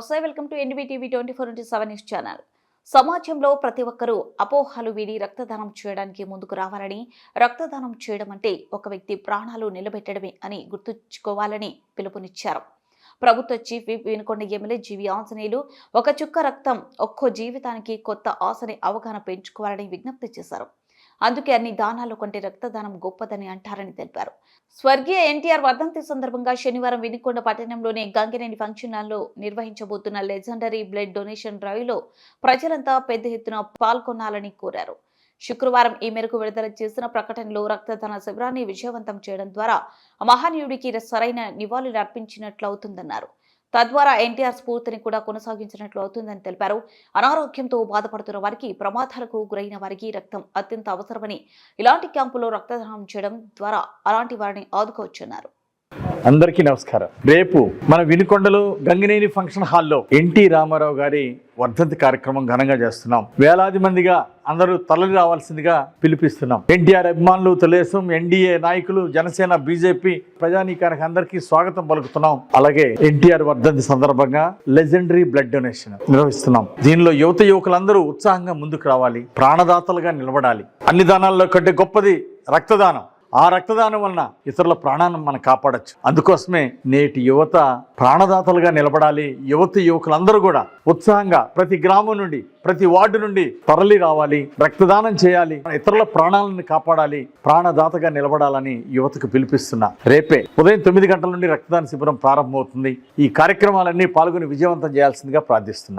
నమస్తే welcome to NDV TV twenty four into seven news channel. సమాజంలో ప్రతి ఒక్కరూ అపోహలు వీడి రక్తదానం చేయడానికి ముందుకు రావాలని రక్తదానం చేయడం అంటే ఒక వ్యక్తి ప్రాణాలు నిలబెట్టడమే అని గుర్తుంచుకోవాలని పిలుపునిచ్చారు. ప్రభుత్వ chief whip Vinukonda MLA GV Anjaneyulu ఒక చుక్క రక్తం ఒక్కో జీవితానికి కొత్త ఆశని అవగాహన పెంచుకోవాలని విజ్ఞప్తి చేశారు. అందుకే అన్ని దానాలు కంటే రక్తదానం గొప్పదని అంటారని తెలిపారు. స్వర్గీయ ఎన్టీఆర్ వర్ధంతి సందర్భంగా శనివారం వినికొండ పట్టణంలోని గంగినేని ఫంక్షన్ హాల్లో నిర్వహించబోతున్న లెజెండరీ బ్లడ్ డొనేషన్ డ్రైవ్లో ప్రజలంతా పెద్ద ఎత్తున పాల్గొనాలని కోరారు. శుక్రవారం ఈ మేరకు విడుదల చేసిన ప్రకటనలో రక్తదాన శిబిరాన్ని విజయవంతం చేయడం ద్వారా మహానీయుడికి మహనీయుడికి సరైన నివాళులు అర్పించినట్లు అవుతుందన్నారు తద్వారా ఎన్టీఆర్ స్ఫూర్తిని కూడా కొనసాగించినట్లు అవుతుందని తెలిపారు. అనారోగ్యంతో బాధపడుతున్న వారికి ప్రమాదాలకు గురైన వారికి రక్తం అత్యంత అవసరమని ఇలాంటి క్యాంపులో రక్తదానం చేయడం ద్వారా అలాంటి వారిని ఆదుకోవచ్చన్నారు. అందరికీ నమస్కారం. రేపు మన వినుకొండలో గంగినేని ఫంక్షన్ హాల్లో ఎన్టీ రామారావు గారి వర్ధంతి కార్యక్రమం ఘనంగా చేస్తున్నాం. వేలాది మందిగా అందరూ తరలి రావాల్సిందిగా పిలిపిస్తున్నాం. ఎన్టీఆర్ అభిమానులు తెలుగుదేశం ఎన్డీఏ నాయకులు జనసేన బీజేపీ ప్రజానీకానికి అందరికీ స్వాగతం పలుకుతున్నాం. అలాగే ఎన్టీఆర్ వర్ధంతి సందర్భంగా లెజెండరీ బ్లడ్ డొనేషన్ నిర్వహిస్తున్నాం. దీనిలో యువత యువకులందరూ ఉత్సాహంగా ముందుకు రావాలి ప్రాణదాతలుగా నిలబడాలి. అన్ని దానాల్లో కంటే గొప్పది రక్తదానం. ఆ రక్తదానం వలన ఇతరుల ప్రాణాన్ని మనం కాపాడొచ్చు. అందుకోసమే నేటి యువత ప్రాణదాతలుగా నిలబడాలి. యువత యువకులందరూ కూడా ఉత్సాహంగా ప్రతి గ్రామం నుండి ప్రతి వార్డు నుండి తరలి రావాలి. రక్తదానం చేయాలి. ఇతరుల ప్రాణాలను కాపాడాలి. ప్రాణదాతగా నిలబడాలని యువతకు పిలిపిస్తున్నా. రేపే ఉదయం తొమ్మిది గంటల నుండి రక్తదాన శిబిరం ప్రారంభమవుతుంది. ఈ కార్యక్రమాలన్నీ పాల్గొని విజయవంతం చేయాల్సిందిగా ప్రార్థిస్తున్నా.